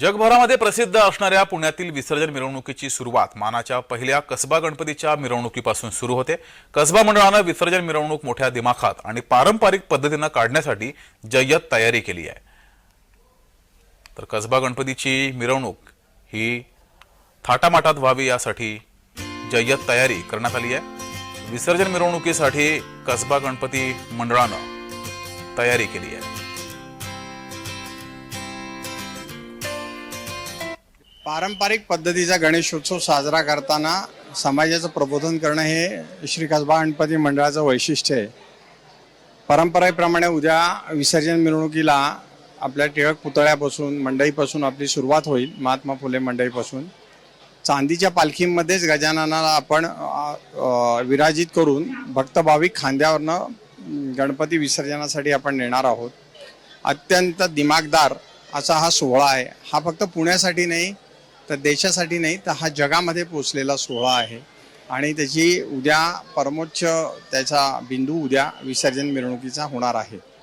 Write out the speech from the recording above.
जगभरामध्ये प्रसिद्ध असणाऱ्या पुण्यातील विसर्जन मिरवणुकीची सुरुवात मानाच्या पहिल्या कसबा गणपतीच्या मिरवणुकीपासून सुरू होते. कसबा मंडळानं विसर्जन मिरवणूक मोठ्या दिमाखात आणि पारंपरिक पद्धतीनं काढण्यासाठी जय्यत तयारी केली आहे. तर कसबा गणपतीची मिरवणूक ही थाटामाटात व्हावी यासाठी जय्यत तयारी करण्यात आली आहे. विसर्जन मिरवणुकीसाठी कसबा गणपती मंडळानं तयारी केली आहे. पारंपरिक पद्धतीचा गणेशोत्सव साजरा करताना समाजाचं प्रबोधन करणं हे श्री कसबा गणपती मंडळाचं वैशिष्ट्य आहे. परंपरेप्रमाणे उद्या विसर्जन मिरवणुकीला आपल्या टिळक पुतळ्यापासून मंडईपासून आपली सुरुवात होईल महात्मा फुले मंडईपासून. चांदीच्या पालखीमध्येच गजाननाला आपण विराजित करून भक्तभाविक खांद्यावरनं गणपती विसर्जनासाठी आपण नेणार आहोत. अत्यंत दिमागदार असा हा सोहळा आहे. हा फक्त पुण्यासाठी नाही तर देशासाठी नाही तर हा जगामध्ये पोचलेला सोहळा आहे. आणि त्याची उद्या परमोच्च त्याचा बिंदू उद्या विसर्जन मिरवणुकीचा होणार आहे.